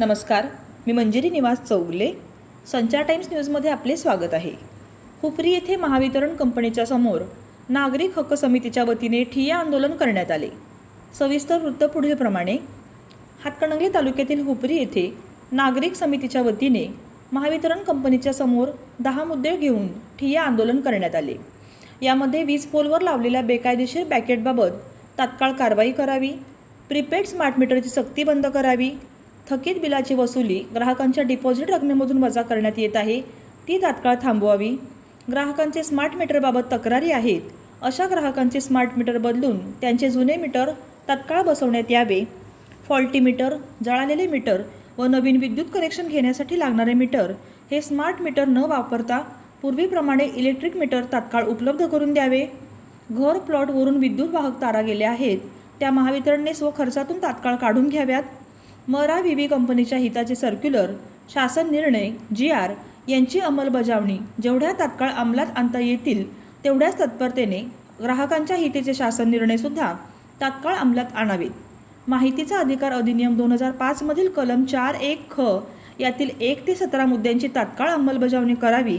नमस्कार मी मंजिरी निवास चौगले. संचार टाइम्स न्यूजमध्ये आपले स्वागत आहे. हुपरी येथे महावितरण कंपनीच्या समोर नागरिक हक्क समितीच्या वतीने ठिय्या आंदोलन करण्यात आले. सविस्तर वृत्त पुढीलप्रमाणे हातकणंगले तालुक्यातील हुपरी येथे नागरिक समितीच्या वतीने महावितरण कंपनीच्या समोर दहा मुद्दे घेऊन ठिय्या आंदोलन करण्यात आले. यामध्ये वीज पोलवर लावलेल्या बेकायदेशीर बॅकेटबाबत तात्काळ कारवाई करावी प्रीपेड स्मार्ट मीटरची सक्ती बंद करावी थकीत बिलाची वसुली ग्राहकांच्या डिपॉझिट रकमेमधून वजा करण्यात येत आहे. ती तात्काळ थांबवावी. ग्राहकांचे स्मार्ट मीटरबाबत तक्रारी आहेत. अशा ग्राहकांचे स्मार्ट मीटर बदलून त्यांचे जुने मीटर तात्काळ बसवण्यात यावे. फॉल्टी मीटर जळालेले मीटर व नवीन विद्युत कनेक्शन घेण्यासाठी लागणारे मीटर हे स्मार्ट मीटर न वापरता पूर्वीप्रमाणे इलेक्ट्रिक मीटर तात्काळ उपलब्ध करून द्यावे. घर प्लॉटवरून विद्युत वाहक तारा गेल्या आहेत. त्या महावितरणने स्वखर्चातून तात्काळ काढून घ्याव्यात. मरा व्ही व्ही कंपनीच्या हिताचे सर्क्युलर शासन निर्णय जी आर यांची अंमलबजावणी. जेवढ्या तात्काळ अंमलात आणता येतील तेवढ्याच तत्परतेने ग्राहकांच्या हितेचे शासन निर्णयसुद्धा तात्काळ अंमलात आणावेत. माहितीचा अधिकार अधिनियम दोन हजार पाचमधील कलम चार एक ख यातील एक ते सतरा मुद्द्यांची तात्काळ अंमलबजावणी करावी.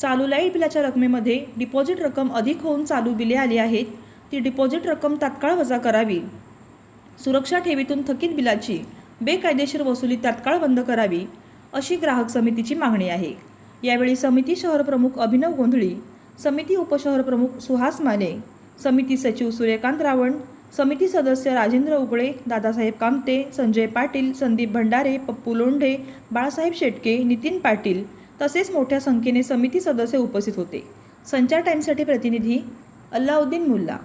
चालू लाइट बिलाच्या रकमेमध्ये डिपॉझिट रक्कम अधिक होऊन चालू बिले आली आहेत ती डिपॉझिट रक्कम तात्काळ वजा करावी. सुरक्षा ठेवीतून थकीत बिलाची बेकायदेशीर वसुली तात्काळ बंद करावी अशी ग्राहक समितीची मागणी आहे. यावेळी समिती शहर प्रमुख अभिनव गोंधळी समिती उपशहर प्रमुख सुहास माने समिती सचिव सूर्यकांत रावण समिती सदस्य राजेंद्र उगळे दादासाहेब कामते संजय पाटील संदीप भंडारे पप्पू लोंढे बाळासाहेब शेटके नितीन पाटील तसेच मोठ्या संख्येने समिती सदस्य उपस्थित होते. संचार टाईमसाठी प्रतिनिधी अल्लाउद्दीन मुल्ला.